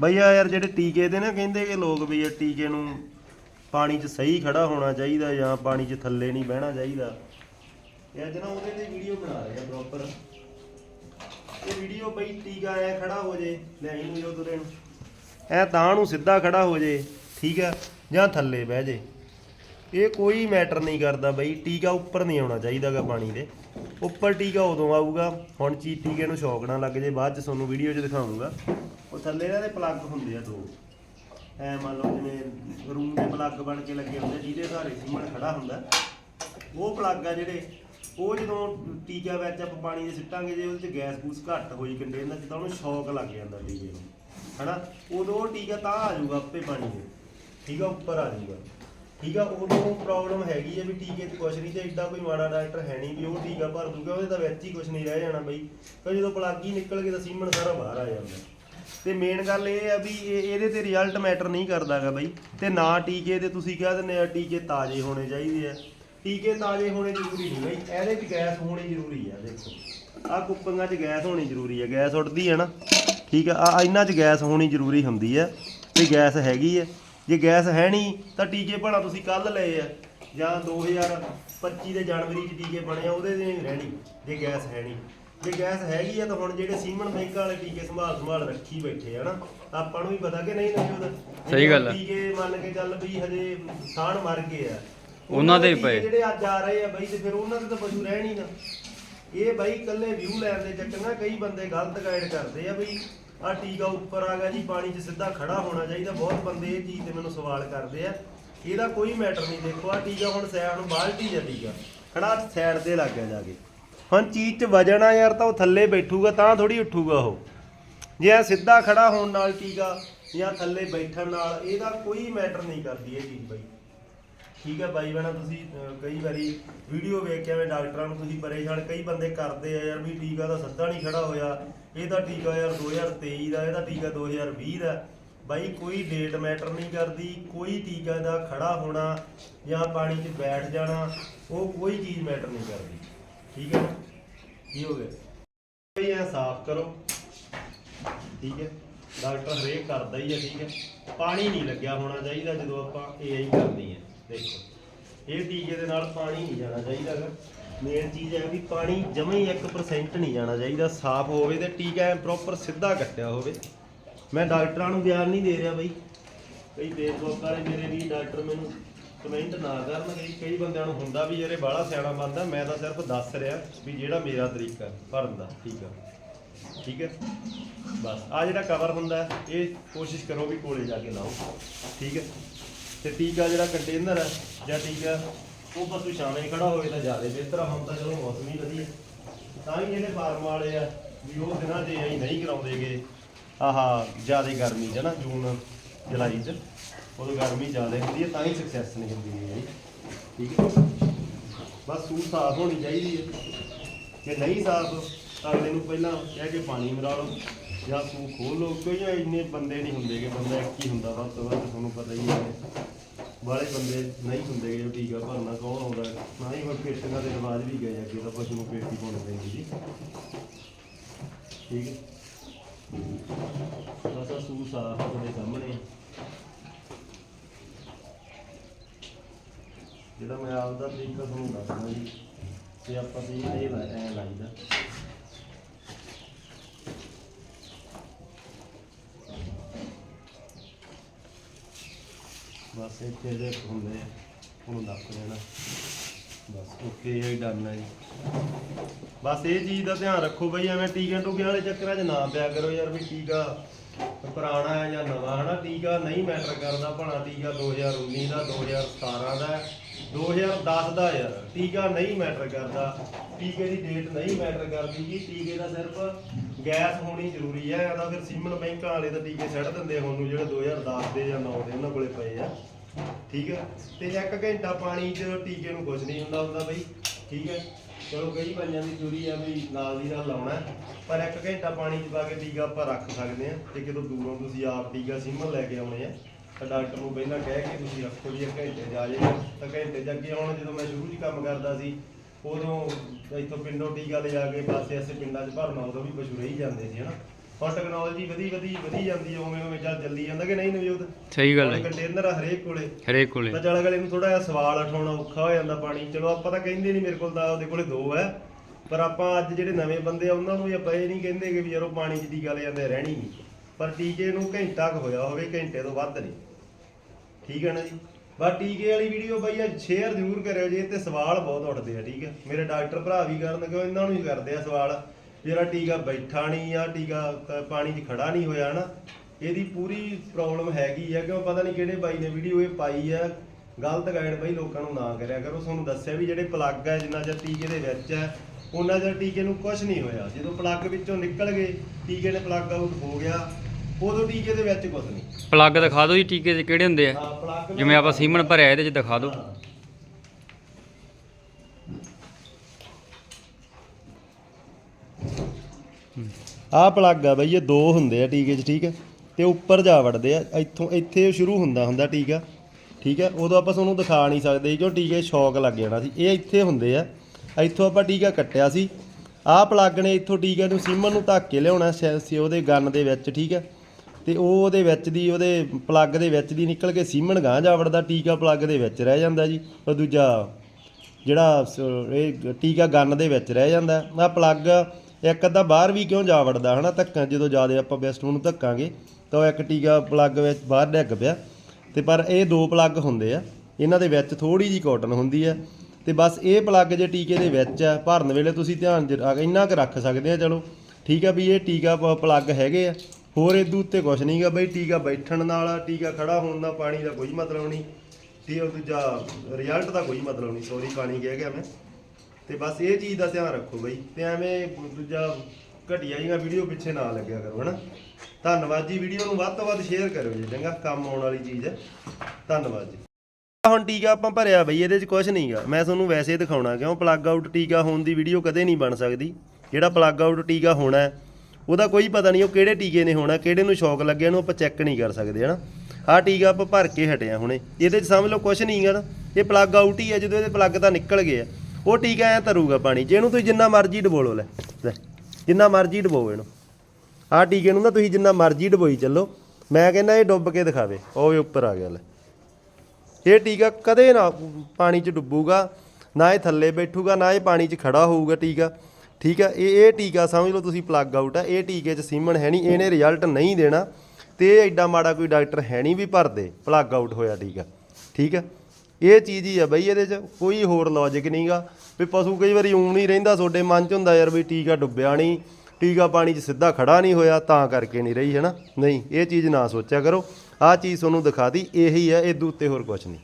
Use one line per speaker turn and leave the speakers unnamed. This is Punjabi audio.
ਬਈ ਆ ਯਾਰ ਜਿਹੜੇ ਟੀਕੇ ਦੇ ਨਾ ਕਹਿੰਦੇ ਕਿ ਲੋਕ ਵੀ ਇਹ ਟੀਕੇ ਨੂੰ ਪਾਣੀ 'ਚ ਸਹੀ ਖੜਾ ਹੋਣਾ ਚਾਹੀਦਾ ਜਾਂ ਪਾਣੀ 'ਚ ਥੱਲੇ ਨਹੀਂ ਬਹਿਣਾ ਚਾਹੀਦਾ। ਇਹ ਅੱਜ ਨਾ ਉਹਦੇ ਤੇ ਵੀਡੀਓ ਬਣਾ ਰਹੇ ਆ ਪ੍ਰੋਪਰ ਇਹ ਵੀਡੀਓ ਬਈ ਟੀਕਾ ਐ ਖੜਾ ਹੋ ਜੇ, ਲੈ ਇਹਨੂੰ ਜੋ ਤੁਰੇ ਨੂੰ ਐ ਤਾਂ ਨੂੰ ਸਿੱਧਾ ਖੜਾ ਹੋ ਜੇ, ਠੀਕ ਆ, ਜਾਂ ਥੱਲੇ ਬਹਿ ਜੇ। ਇਹ ਕੋਈ ਮੈਟਰ ਨਹੀਂ ਕਰਦਾ ਬਈ, ਟੀਕਾ ਉੱਪਰ ਨਹੀਂ ਆਉਣਾ ਚਾਹੀਦਾਗਾ ਪਾਣੀ ਦੇ। ਉੱਪਰ ਟੀਕਾ ਉਦੋਂ ਆਊਗਾ, ਹੁਣ ਚੀ ਟੀਕੇ ਨੂੰ ਸ਼ੌਕ ਨਾ ਲੱਗ ਜੇ, ਬਾਅਦ ਚ ਤੁਹਾਨੂੰ ਵੀਡੀਓ 'ਚ ਦਿਖਾਉਂਗਾ ਉਹ ਥੱਲੇ ਇਹਨਾਂ ਦੇ ਪਲੱਗ ਹੁੰਦੇ ਆ ਦੋ। ਐ ਮੰਨ ਲਓ ਜਿਵੇਂ ਰੂਮ ਦੇ ਪਲੱਗ ਬਣ ਕੇ ਲੱਗੇ ਹੁੰਦੇ, ਜਿਹਦੇ ਸਹਾਰੇ ਸੀਮਣ ਖੜਾ ਹੁੰਦਾ, ਉਹ ਪਲੱਗ ਆ ਜਿਹੜੇ, ਉਹ ਜਦੋਂ ਟੀਕਾ ਵਿੱਚ ਆਪਾਂ ਪਾਣੀ ਦੇ ਸਿੱਟਾਂਗੇ ਜੇ ਉਹਦੇ ਚ ਗੈਸ ਗੂਸ ਘੱਟ ਹੋਈ ਕੰਟੇਨਰ ਚ, ਤਾਂ ਉਹਨੂੰ ਸ਼ੌਕ ਲੱਗ ਜਾਂਦਾ ਟੀਕੇ ਨੂੰ, ਹਨਾ? ਉਦੋਂ ਉਹ ਟੀਕਾ ਤਾਂ ਆ ਜਾਊਗਾ ਆਪੇ ਪਾਣੀ ਦੇ, ਠੀਕ ਆ, ਉੱਪਰ ਆ ਜਾਊਗਾ। ਠੀਕ ਆ, ਉਦੋਂ ਪ੍ਰੋਬਲਮ ਹੈਗੀ ਆ ਵੀ ਟੀਕੇ 'ਚ ਕੁਛ ਨਹੀਂ ਤੇ ਏਡਾ ਕੋਈ ਮਾੜਾ ਡਾਕਟਰ ਹੈ ਨਹੀਂ ਵੀ ਉਹ ਟੀਕਾ ਭਰ ਦੂਗਾ, ਉਹਦੇ ਤਾਂ ਵਿੱਚ ਹੀ ਕੁਛ ਨਹੀਂ ਰਹਿ ਜਾਣਾ ਬਈ। ਕਿਉਂ ਜਦੋਂ ਪਲੱਗ ਹੀ ਨਿਕਲ ਕੇ ਤਾਂ ਸੀਮਨ ਸਾਰਾ ਬਾਹਰ ਆ ਜਾਂਦਾ। ਤੇ ਮੇਨ ਗੱਲ ਇਹ ਆ ਵੀ ਇਹ, ਇਹਦੇ ਤੇ ਰਿਜ਼ਲਟ ਮੈਟਰ ਨਹੀਂ ਕਰਦਾਗਾ ਬਾਈ। ਤੇ ਨਾ ਟੀਕੇ ਤੇ ਤੁਸੀਂ ਕਹਿ ਦਿੰਦੇ ਆ ਟੀਕੇ ਤਾਜ਼ੇ ਹੋਣੇ ਚਾਹੀਦੇ ਆ। ਟੀਕੇ ਤਾਜ਼ੇ ਹੋਣੇ ਜ਼ਰੂਰੀ ਨਹੀਂ ਬਈ, ਇਹਦੇ 'ਚ ਗੈਸ ਹੋਣੀ ਜ਼ਰੂਰੀ ਆ, ਦੇਖੋ। ਆ ਕੁੱਪੀਆਂ 'ਚ ਗੈਸ ਹੋਣੀ ਜ਼ਰੂਰੀ ਆ, ਗੈਸ ਉੱਡਦੀ ਹੈ ਨਾ। ਠੀਕ ਆ ਆ ਇਹਨਾਂ 'ਚ ਗੈਸ ਹੋਣੀ ਜ਼ਰੂਰੀ ਹੁੰਦੀ ਆ ਤੇ ਗੈਸ ਹੈਗੀ ਆ। ਜੇ ਗੈਸ ਹੈ ਨਹੀਂ, ਤਾਂ ਟੀਕੇ ਭਲਾ ਤੁਸੀਂ ਕੱਲ ਲਏ ਆ। ਜਾਂ 2025 ਦੇ ਜਨਵਰੀ 'ਚ ਟੀਕੇ ਬਣੇ ਆ, ਉਹਦੇ ਦੇ ਰਹਿਣੀ, ਜੇ ਗੈਸ ਹੈ ਨਹੀਂ। ਜੇ ਗੈਸ ਹੈਗੀ ਆ ਤਾਂ ਹੁਣ ਜਿਹੜੇ ਸੀਮਨ ਬੈਂਕਾਂ ਵਾਲੇ ਟੀਕੇ ਸੰਭਾਲ ਸੰਭਾਲ ਰੱਖੀ ਬੈਠੇ ਆ ਨਾ ਆਪਾਂ ਨੂੰ ਵੀ ਪਤਾ ਕਿ ਨਹੀਂ ਨਹੀਂ ਉਹਦਾ?
ਸਹੀ ਗੱਲ ਆ।
ਟੀਕੇ ਮੰਨ ਕੇ ਚੱਲ ਵੀ ਹਜੇ ਸਾਣ ਮਰ ਗਏ ਆ।
ਉਹਨਾਂ ਦੇ ਹੀ
ਟੀਕੇ
ਪਏ।
ਜਿਹੜੇ ਅੱਜ ਆ ਰਹੇ ਆ ਬਈ ਤੇ ਫਿਰ ਉਹਨਾਂ ਦੇ ਤਾਂ ਪਸ਼ੂ ਰਹਿਣ ਹੀ ਨਾ। ਇਹ ਬਾਈ ਇਕੱਲੇ ਵਿਊ ਲੈਣ ਦੇ ਚੱਕਰ ਨਾਲ ਕਈ ਬੰਦੇ ਗਲਤ ਗਾਈਡ ਕਰਦੇ ਆ ਬਈ ਆ ਟੀਕਾ ਉੱਪਰ ਆ ਗਿਆ ਜੀ ਪਾਣੀ 'ਚ ਸਿੱਧਾ ਖੜਾ ਹੋਣਾ ਚਾਹੀਦਾ। ਬਹੁਤ ਬੰਦੇ ਇਹ ਚੀਜ਼ ਤੇ ਮੈਨੂੰ ਸਵਾਲ ਕਰਦੇ ਆ। ਇਹਦਾ ਕੋਈ ਮੈਟਰ ਨਹੀਂ। ਦੇਖੋ ਆ ਟੀਕਾ ਹੁਣ ਸਾਈਡ ਨੂੰ ਬਾਲਟੀ ਜਾਂ ਟੀਕਾ। ਖੜਾ ਸਾਈਡ ਤੇ ਲੱਗ ਗਿਆ ਜਾ ਕੇ। ਹੁਣ ਚੀਜ਼ 'ਚ ਵਜਣ ਆ ਯਾਰ ਤਾਂ ਉਹ ਥੱਲੇ ਬੈਠੂਗਾ, ਤਾਂ ਥੋੜੀ ਉੱਠੂਗਾ ਉਹ। ਜੇ ਆ ਸਿੱਧਾ ਖੜਾ ਹੋਣ ਨਾਲ ਟੀਕਾ ਜਾਂ ਥੱਲੇ ਬੈਠਣ ਨਾਲ, ਇਹਦਾ ਕੋਈ ਮੈਟਰ ਨਹੀਂ ਕਰਦੀ ਇਹ ਚੀਜ਼ ਬਾਈ। ਠੀਕ ਹੈ ਬਾਈ ਬਣਾ ਤੁਸੀਂ ਕਈ ਵਾਰੀ ਵੀਡੀਓ ਵੇਖ ਕੇ ਐਵੇਂ ਡਾਕਟਰਾਂ ਨੂੰ, ਤੁਸੀਂ ਪਰੇਸ਼ਾਨ, ਕਈ ਬੰਦੇ ਕਰਦੇ ਆ ਯਾਰ ਵੀ ਟੀਕਾ ਤਾਂ ਸੱਦਾ ਨਹੀਂ ਖੜਾ ਹੋਇਆ। ਇਹ ਤਾਂ ਟੀਕਾ ਯਾਰ 2023 ਦਾ ਇਹਦਾ ਟੀਕਾ 2020 ਦਾ ਬਾਈ ਕੋਈ ਡੇਟ ਮੈਟਰ ਨਹੀਂ ਕਰਦੀ, ਕੋਈ ਟੀਕਾ ਦਾ ਖੜਾ ਹੋਣਾ ਜਾਂ ਪਾਣੀ 'ਚ ਬੈਠ ਜਾਣਾ, ਉਹ ਕੋਈ ਚੀਜ਼ ਮੈਟਰ ਨਹੀਂ ਕਰਦੀ। ਠੀਕ ਹੈ ਕੀ ਹੋ ਗਿਆ? ਬਈ ਐ ਸਾਫ਼ ਕਰੋ। ਠੀਕ ਹੈ। ਡਾਕਟਰ ਹਰੇਕ ਕਰਦਾ ਹੀ ਹੈ, ਠੀਕ ਹੈ। ਪਾਣੀ ਨਹੀਂ ਲੱਗਿਆ ਹੋਣਾ ਚਾਹੀਦਾ ਜਦੋਂ ਆਪਾਂ ਇਹ ਹੀ ਕਰਨੀ ਹੈ। ਦੇਖੋ, ਇਹ ਟੀਕੇ ਦੇ ਨਾਲ ਪਾਣੀ ਨਹੀਂ ਜਾਣਾ ਚਾਹੀਦਾ ਗਾ ਮੇਨ ਚੀਜ਼ ਹੈ ਵੀ ਪਾਣੀ ਜਮਾ ਹੀ 1% ਨਹੀਂ ਜਾਣਾ ਚਾਹੀਦਾ। ਸਾਫ਼ ਹੋਵੇ ਤੇ ਟੀਕਾ ਐ ਪ੍ਰੋਪਰ ਸਿੱਧਾ ਕੱਟਿਆ ਹੋਵੇ। ਮੈਂ ਡਾਕਟਰਾਂ ਨੂੰ ਬਿਆਨ ਨਹੀਂ ਦੇ ਰਿਹਾ ਬਈ। ਕਈ ਫੇਸਬੁੱਕ ਵਾਲੇ ਮੇਰੇ ਵੀ ਡਾਕਟਰ ਮੈਨੂੰ ਕਮੈਂਟ ਨਾ ਕਰਨਗੇ ਕਈ ਬੰਦਿਆਂ ਨੂੰ ਹੁੰਦਾ ਵੀ ਯਾਰੇ ਬਾਹਲਾ ਸਿਆਣਾ ਬੰਦਾ, ਮੈਂ ਤਾਂ ਸਿਰਫ ਦੱਸ ਰਿਹਾ ਵੀ ਜਿਹੜਾ ਮੇਰਾ ਤਰੀਕਾ ਭਰਨ ਦਾ, ਠੀਕ ਆ। ਠੀਕ ਹੈ? ਬਸ ਆ ਜਿਹੜਾ ਕਵਰ ਹੁੰਦਾ ਇਹ ਕੋਸ਼ਿਸ਼ ਕਰੋ ਵੀ ਕੋਲੇ ਜਾ ਕੇ ਲਾਓ, ਠੀਕ ਹੈ? ਤੇ ਟੀਕਾ ਜਿਹੜਾ ਕੰਟੇਨਰ ਹੈ, ਜਾਂ ਟੀਕਾ, ਉਹ ਪਸ਼ੂ ਸ਼ਾਮੇ ਖੜਾ ਹੋਵੇ ਤਾਂ ਜ਼ਿਆਦਾ ਬਿਹਤਰ ਆ, ਹੁਣ ਤਾਂ ਚਲੋ ਮੌਸਮ ਹੀ ਵਧੀਆ। ਤਾਂ ਹੀ ਜਿਹੜੇ ਫਾਰਮ ਵਾਲੇ ਆ ਵੀ ਉਹ ਦਿਨਾਂ 'ਚ ਅਸੀਂ ਨਹੀਂ ਕਰਾਉਂਦੇਗੇ। ਆਹਾ, ਜ਼ਿਆਦਾ ਗਰਮੀ ਹੈ ਨਾ, ਜੂਨ, ਜੁਲਾਈ 'ਚ। ਉਦੋਂ ਗਰਮੀ ਜ਼ਿਆਦਾ ਹੁੰਦੀ ਹੈ, ਤਾਂ ਹੀ ਸਕਸੈਸ ਨਹੀਂ ਹੁੰਦੀ ਹੈ ਠੀਕ ਹੈ? ਬਸ ਸੂਰ ਸਾਫ਼ ਹੋਣੀ ਚਾਹੀਦੀ ਹੈ। ਜੇ ਨਹੀਂ ਸਾਫ਼, ਤਾਂ ਅਗਲੇ ਨੂੰ ਪਹਿਲਾਂ ਕਹਿ ਕੇ ਪਾਣੀ ਮਿਲਾ ਲਓ। ਜਾਂ ਸੂ ਖੋਲ ਲਓ ਕੋਈ ਇੰਨੇ ਬੰਦੇ ਨਹੀਂ ਹੁੰਦੇ ਕਿ ਬੰਦਾ ਇੱਕ ਹੀ ਹੁੰਦਾ ਵੱਧ ਤੋਂ ਵੱਧ, ਤੁਹਾਨੂੰ ਪਤਾ ਹੀ ਹੈ। ਬਾਲੇ ਬੰਦੇ ਨਹੀਂ ਹੁੰਦੇ ਕਿ ਜੋ ਟੀਕਾ ਭਰਨਾ ਕੌਣ ਆਉਂਦਾ ਹੈ। ਨਾ ਹੀ ਹੁਣ ਪੇਟੀਆਂ ਦੇ ਰਿਵਾਜ ਵੀ ਗਏ ਅੱਗੇ ਤਾਂ ਪਸ਼ੂ ਨੂੰ ਪੇਟੀ ਪਾਉਣੀ ਪੈਂਦੀ ਜੀ ਠੀਕ ਹੈ? ਬਸ ਆ ਸੂ ਸਾਫ਼ ਆ, ਤੁਹਾਡੇ ਸਾਹਮਣੇ ਹੈ। ਜਿਹੜਾ ਮੈਂ ਆਪਦਾ ਤਰੀਕਾ ਤੁਹਾਨੂੰ ਦੱਸਦਾ ਜੀ, ਤੇ ਆਪਾਂ ਤੇ ਇਹ ਲਾ- ਐਂ ਲਾਈਦਾ। ਬਸ ਇੱਥੇ ਜੇ ਹੁੰਦੇ ਉਹਨੂੰ ਦੱਸ ਦੇਣਾ। ਬਸ ਓਕੇ ਇਹ ਡਨ ਹੈ ਜੀ। ਬਸ ਇਹ ਚੀਜ਼ ਦਾ ਧਿਆਨ ਰੱਖੋ ਬਈ, ਐਵੇਂ ਟੀਕੇ ਟੂਕੇ ਵਾਲੇ ਚੱਕਰਾਂ 'ਚ ਨਾ ਪਿਆ ਕਰੋ ਯਾਰ ਵੀ ਟੀਕਾ ਪੁਰਾਣਾ ਹੈ ਜਾਂ ਨਵਾਂ ਹਨਾ? ਟੀਕਾ ਨਹੀਂ ਮੈਟਰ ਕਰਦਾ ਭਲਾ ਟੀਕਾ 2019 ਦਾ 2017 ਦਾ ਹੈ, 2010 ਦਾ ਯਾਰ। ਟੀਕਾ ਨਹੀਂ ਮੈਟਰ ਕਰਦਾ ਟੀਕੇ ਦੀ ਡੇਟ ਨਹੀਂ ਮੈਟਰ ਕਰਦੀ ਜੀ ਟੀਕੇ ਦਾ ਸਿਰਫ ਗੈਸ ਹੋਣੀ ਜ਼ਰੂਰੀ ਹੈ। ਜਾਂ ਫਿਰ ਸੀਮਨ ਬੈਂਕਾਂ ਵਾਲੇ ਤਾਂ ਟੀਕੇ ਛੱਡ ਦਿੰਦੇ ਹੁਣ ਨੂੰ ਜਿਹੜੇ 2010 ਦੇ ਜਾਂ 9 ਦੇ ਉਹਨਾਂ ਕੋਲੇ ਪਏ ਆ। ਠੀਕ ਹੈ ਤੇ ਇੱਕ ਘੰਟਾ ਪਾਣੀ 'ਚ ਟੀਕੇ ਨੂੰ ਕੁਝ ਨਹੀਂ ਹੁੰਦਾ ਹੁੰਦਾ ਬਈ। ਠੀਕ ਹੈ ਚਲੋ ਕਈ ਪੰਜਾਂ ਦੀ ਚੋਰੀ ਆ ਵੀ ਨਾਲ ਦੀ ਨਾਲ ਲਾਉਣਾ ਹੈ, ਪਰ ਇੱਕ ਘੰਟਾ ਪਾਣੀ 'ਚ ਪਾ ਕੇ ਟੀਕਾ ਆਪਾਂ ਰੱਖ ਸਕਦੇ ਆ ਤੇ ਕਿਤੋਂ ਦੂਰੋਂ ਤੁਸੀਂ ਆਪ ਟੀਕਾ ਸਿਮਨ ਲੈ ਕੇ ਆਉਣੇ ਆ ਤਾਂ ਡਾਕਟਰ ਨੂੰ ਪਹਿਲਾਂ ਕਹਿ ਕੇ ਤੁਸੀਂ ਰੱਖੋ ਜੀ ਇੱਕ ਘੰਟੇ ਜਾ ਜੇ ਤਾਂ ਘੰਟੇ ਚ ਅੱਗੇ ਹੁਣ ਜਦੋਂ ਮੈਂ ਸ਼ੁਰੂ 'ਚ ਕੰਮ ਕਰਦਾ ਸੀ ਉਦੋਂ ਇੱਥੋਂ ਪਿੰਡੋਂ ਟੀਕਾ ਲਿਜਾ ਕੇ ਪਾਸੇ ਐਸੇ ਪਿੰਡਾਂ 'ਚ ਭਰਨਾ ਉਦੋਂ ਵੀ ਪਸ਼ੂ ਰਹੀ ਜਾਂਦੇ ਸੀ ਹਨਾ? ਹੁਣ ਟੈਕਨੋਲੋਜੀ ਵਧੀ ਵਧੀ ਵਧੀ ਜਾਂਦੀ ਹੈ ਉਵੇਂ ਉਵੇਂ ਚੱਲ ਚੱਲੀ ਜਾਂਦਾ ਕਿ ਨਹੀਂ ਨਵਜੋਤ?
ਸਹੀ ਗੱਲ ਹੈ।
ਕੰਟੇਨਰ ਆ ਹਰੇਕ ਕੋਲੇ।
ਹਰੇਕ ਕੋਲੇ।
ਤਾਂ ਚੱਲ ਅਗਲੇ ਨੂੰ ਥੋੜਾ ਜਿਹਾ ਸਵਾਲ ਉਠਾਉਣਾ ਔਖਾ ਹੋ ਜਾਂਦਾ ਪਾਣੀ। ਚਲੋ ਆਪਾਂ ਤਾਂ ਕਹਿੰਦੇ ਨਹੀਂ ਮੇਰੇ ਕੋਲ ਤਾਂ ਉਹਦੇ ਕੋਲੇ ਦੋ ਹੈ। ਪਰ ਆਪਾਂ ਅੱਜ ਜਿਹੜੇ ਨਵੇਂ ਬੰਦੇ ਆ ਉਹਨਾਂ ਨੂੰ ਵੀ ਆਪਾਂ ਇਹ ਨਹੀਂ ਕਹਿੰਦੇ ਕਿ ਵੀ ਯਾਰੋ ਪਾਣੀ 'ਚ ਟੀਕਾ ਲੈ ਜਾਂਦੇ ਰਹਿਣੀ ਨਹੀਂ। ਪਰ ਟੀਕੇ ਨੂੰ ਘੰਟਾ ਕੁ ਹੋਇਆ ਹੋਵੇ ਘੰਟੇ ਤੋਂ ਵੱਧ ਨਹੀਂ। ਠੀਕ ਹੈ ਨਾ ਜੀ? ਬਸ ਟੀਕੇ ਵਾਲੀ ਵੀਡੀਓ ਬਈ ਸ਼ੇਅਰ ਜ਼ਰੂਰ ਕਰਿਓ ਜੀ ਤੇ ਸਵਾਲ ਬਹੁਤ ਉੱਠਦੇ ਆ ਠੀਕ ਹੈ? ਮੇਰੇ ਡਾਕਟਰ ਭਰਾ ਵੀ ਕਰਨ ਕਿਉਂ ਇਹਨਾਂ ਨੂੰ ਹੀ ਕਰਦੇ ਆ ਸਵਾਲ। ਜਿਹੜਾ ਟੀਕਾ ਬੈਠਾ ਨਹੀਂ ਆ ਟੀਕਾ ਕ- ਪਾਣੀ 'ਚ ਖੜਾ ਨਹੀਂ ਹੋਇਆ ਨਾ ਇਹਦੀ ਪੂਰੀ ਪ੍ਰੋਬਲਮ ਹੈਗੀ ਆ ਕਿਉਂ ਪਤਾ ਨਹੀਂ ਕਿਹੜੇ ਬਾਈ ਨੇ ਵੀਡੀਓ ਇਹ ਪਾਈ ਆ। ਗਲਤ ਗਾਈਡ ਬਈ ਲੋਕਾਂ ਨੂੰ ਨਾ ਕਰਿਆ ਕਰੋ ਤੁਹਾਨੂੰ ਦੱਸਿਆ ਵੀ ਜਿਹੜੇ ਪਲੱਗ ਆ ਜਿੰਨਾ ਚਿਰ ਟੀਕੇ ਦੇ ਵਿੱਚ ਹੈ ਉਹਨਾਂ ਚਿਰ ਟੀਕੇ ਨੂੰ ਕੁਝ ਨਹੀਂ ਹੋਇਆ। ਜਦੋਂ ਪਲੱਗ ਵਿੱਚੋਂ ਨਿਕਲ ਗਏ ਟੀਕੇ ਨੇ ਪਲੱਗ ਆਊਟ ਹੋ ਗਿਆ ਉਦੋਂ ਟੀਕੇ ਦੇ ਵਿੱਚ ਕੁਝ ਨਹੀਂ।
ਪਲੱਗ ਦਿਖਾ ਦਿਓ ਜੀ ਟੀਕੇ ਦੇ ਕਿਹੜੇ ਹੁੰਦੇ ਆ?
ਹਾਂ
ਜਿਵੇਂ ਆਪਾਂ ਸੀਮਨ ਭਰਿਆ ਇਹਦੇ ਚ ਦਿਖਾ ਦਿਓ।
ਆਹ ਪਲੱਗ ਆ ਬਈ, ਇਹ ਦੋ ਹੁੰਦੇ ਆ ਟੀਕੇ 'ਚ, ਠੀਕ ਹੈ ਤੇ ਉੱਪਰ ਜਾ ਵੜਦੇ ਆ, ਇੱਥੋਂ, ਇੱਥੇ ਸ਼ੁਰੂ ਹੁੰਦਾ ਹੁੰਦਾ ਟੀਕਾ, ਠੀਕ ਹੈ ਉਦੋਂ ਆਪਾਂ ਤੁਹਾਨੂੰ ਦਿਖਾ ਨਹੀਂ ਸਕਦੇ ਕਿਉਂ ਟੀਕੇ ਸ਼ੌਕ ਲੱਗ ਜਾਣਾ ਸੀ। ਇਹ ਇੱਥੇ ਹੁੰਦੇ ਆ, ਇੱਥੋਂ ਆਪਾਂ ਟੀਕਾ ਕੱਟਿਆ ਸੀ। ਆਹ ਪਲੱਗ ਨੇ ਇੱਥੋਂ ਟੀਕੇ ਨੂੰ ਸੀਮਨ ਨੂੰ ਧੱਕ ਕੇ ਲਿਆਉਣਾ ਸੀ ਉਹਦੇ ਗਨ ਦੇ ਵਿੱਚ, ਠੀਕ ਹੈ ਤੇ ਉਹ ਉਹਦੇ ਵਿੱਚ ਦੀ, ਉਹਦੇ ਪਲੱਗ ਦੇ ਵਿੱਚ ਦੀ ਨਿਕਲ ਕੇ ਸੀਮਨ ਗਾਂ ਜਾ ਵੜਦਾ, ਟੀਕਾ ਪਲੱਗ ਦੇ ਵਿੱਚ ਰਹਿ ਜਾਂਦਾ ਜੀ। ਉਹ ਦੂਜਾ ਜਿਹੜਾ ਸ- ਇਹ ਟੀਕਾ ਗਨ ਦੇ ਵਿੱਚ ਰਹਿ ਜਾਂਦਾ। ਆ ਪਲੱਗ ਇੱਕ ਅੱਧਾ ਬਾਹਰ ਵੀ ਕਿਉਂ ਜਾ ਵੜਦਾ, ਹਨਾ? ਧੱਕਾਂ, ਜਦੋਂ ਜ਼ਿਆਦਾ ਆਪਾਂ ਬੈਸਟ ਨੂੰ ਧੱਕਾਂਗੇ, ਤਾਂ ਉਹ ਇੱਕ ਟੀਕਾ ਪਲੱਗ ਵਿੱਚ ਬਾਹਰ ਡਿੱਗ ਪਿਆ। ਤੇ ਪਰ ਇਹ ਦੋ ਪਲੱਗ ਹੁੰਦੇ ਆ। ਇਹਨਾਂ ਦੇ ਵਿੱਚ ਥੋੜੀ ਜੀ ਕਾਟਨ ਹੁੰਦੀ ਆ। ਤੇ ਬਸ ਇਹ ਪਲੱਗ ਜੇ ਟੀਕੇ ਦੇ ਵਿੱਚ ਆ, ਭਰਨ ਵੇਲੇ ਤੁਸੀਂ ਧਿਆਨ ਜ- ਇੰਨਾ ਕੁ ਰੱਖ ਸਕਦੇ ਆ, ਚਲੋ। ਠੀਕ ਆ ਵੀ ਇਹ ਟੀਕਾ ਪਲੱਗ ਹੈਗੇ ਆ। ਹੋਰ ਇਦੂ ਉੱਤੇ ਕੁਝ ਨਹੀਂਗਾ ਬਈ, ਟੀਕਾ ਬੈਠਣ ਨਾਲ, ਟੀਕਾ ਖੜਾ ਹੋਣ ਦਾ ਪਾਣੀ ਦਾ ਕੋਈ ਮਤਲਬ ਨਹੀਂ ਤੇ ਉਹ ਦੂਜਾ ਰਿਜ਼ਲਟ ਦਾ ਕੋਈ ਮਤਲਬ ਨਹੀਂ ਸੌਰੀ ਪਾਣੀ ਕਹਿ ਗਿਆ ਮੈਂ। ਤੇ ਬਸ ਇਹ ਚੀਜ਼ ਦਾ ਧਿਆਨ ਰੱਖੋ ਬਈ ਤੇ ਐਵੇਂ ਦੂਜਾ ਘਟੀਆ ਜੀਆਂ ਵੀਡੀਓ ਪਿੱਛੇ ਨਾ ਲੱਗਿਆ ਕਰੋ ਹਨਾ? ਧੰਨਵਾਦ ਜੀ ਵੀਡੀਓ ਨੂੰ ਵੱਧ ਤੋਂ ਵੱਧ ਸ਼ੇਅਰ ਕਰਿਓ ਜੀ ਚੰਗਾ? ਕੰਮ ਆਉਣ ਵਾਲੀ ਚੀਜ਼ ਹੈ। ਧੰਨਵਾਦ ਜੀ। ਹੁਣ ਟੀਕਾ ਆਪਾਂ ਭਰਿਆ ਬਈ ਇਹਦੇ 'ਚ ਕੁਝ ਨਹੀਂਗਾ ਮੈਂ ਤੁਹਾਨੂੰ ਵੈਸੇ ਦਿਖਾਉਣਾ ਕਿਉਂ? ਪਲੱਗ ਆਊਟ ਟੀਕਾ ਹੋਣ ਦੀ ਵੀਡੀਓ ਕਦੇ ਨਹੀਂ ਬਣ ਸਕਦੀ। ਜਿਹੜਾ ਪਲੱਗ ਆਊਟ ਟੀਕਾ ਹੋਣਾ ਹੈ, ਉਹਦਾ ਕੋਈ ਪਤਾ ਨਹੀਂ ਉਹ ਕਿਹੜੇ ਟੀਕੇ ਨੇ ਹੋਣਾ ਕਿਹੜੇ ਨੂੰ ਸ਼ੌਕ ਲੱਗਿਆ ਇਹਨੂੰ ਆਪਾਂ ਚੈੱਕ ਨਹੀਂ ਕਰ ਸਕਦੇ ਹਨਾ? ਆਹ ਟੀਕਾ ਆਪਾਂ ਭਰ ਕੇ ਹਟਿਆ ਹੁਣੇ। ਇਹਦੇ 'ਚ ਸਮਝ ਲਓ ਕੁਝ ਨਹੀਂਗਾ ਨਾ। ਇਹ ਪਲੱਗ ਆਊਟ ਹੀ ਹੈ ਜਦੋਂ ਇਹਦੇ ਪਲੱਗ ਤਾਂ ਨਿਕਲ ਗਏ ਆ। ਉਹ ਟੀਕਾ ਐ ਤਰੂਗਾ ਪਾਣੀ ਜਿਹਨੂੰ ਤੁਸੀਂ ਜਿੰਨਾ ਮਰਜ਼ੀ ਡਬੋ ਲਓ ਲੈ ਲੈ, ਜਿੰਨਾ ਮਰਜ਼ੀ ਡਬੋ ਇਹਨੂੰ। ਆਹ ਟੀਕੇ ਨੂੰ ਨਾ ਤੁਸੀਂ ਜਿੰਨਾ ਮਰਜ਼ੀ ਡਬੋਈ ਚੱਲੋ, ਮੈਂ ਕਹਿੰਦਾ ਇਹ ਡੁੱਬ ਕੇ ਦਿਖਾਵੇ, ਉਹ ਵੀ ਉੱਪਰ ਆ ਗਿਆ, ਲੈ। ਇਹ ਟੀਕਾ ਕਦੇ ਨਾ ਪਾਣੀ 'ਚ ਡੁੱਬੂਗਾ, ਨਾ ਇਹ ਥੱਲੇ ਬੈਠੂਗਾ, ਨਾ ਇਹ ਪਾਣੀ 'ਚ ਖੜਾ ਹੋਊਗਾ ਟੀਕਾ, ਠੀਕ ਆ? ਇਹ ਇਹ ਟੀਕਾ ਸਮਝ ਲਓ ਤੁਸੀਂ ਪਲੱਗ ਆਊਟ ਆ, ਇਹ ਟੀਕੇ 'ਚ ਸੀਮਨ ਹੈ ਨਹੀਂ, ਇਹਨੇ ਰਿਜ਼ਲਟ ਨਹੀਂ ਦੇਣਾ, ਤੇ ਇਹ ਐਡਾ ਮਾੜਾ ਕੋਈ ਡਾਕਟਰ ਹੈ ਨਹੀਂ ਵੀ ਭਰਦੇ ਪਲੱਗ ਆਊਟ ਹੋਇਆ ਟੀਕਾ, ਠੀਕ ਆ? ਇਹ ਚੀਜ਼ ਹੀ ਆ ਬਈ ਇਹਦੇ 'ਚ, ਕੋਈ ਹੋਰ ਲੌਜੀਕ ਨਹੀਂਗਾ। ਵੀ ਪਸ਼ੂ ਕਈ ਵਾਰੀ ਊਂ ਨਹੀਂ ਰਹਿੰਦਾ, ਤੁਹਾਡੇ ਮਨ 'ਚ ਹੁੰਦਾ ਯਾਰ ਵੀ ਟੀਕਾ ਡੁੱਬਿਆ ਨਹੀਂ, ਟੀਕਾ ਪਾਣੀ 'ਚ ਸਿੱਧਾ ਖੜਾ ਨਹੀਂ ਹੋਇਆ, ਤਾਂ ਕਰਕੇ ਨਹੀਂ ਰਹੀ ਹੈ ਨਾ ਨਹੀਂ, ਇਹ ਚੀਜ਼ ਨਾ ਸੋਚਿਆ ਕਰੋ। ਆਹ ਚੀਜ਼ ਤੁਹਾਨੂੰ ਦਿਖਾਤੀ, ਇਹੀ ਹੈ ਇਹ ਉੱਤੇ ਹੋਰ ਕੁਝ ਨਹੀਂ।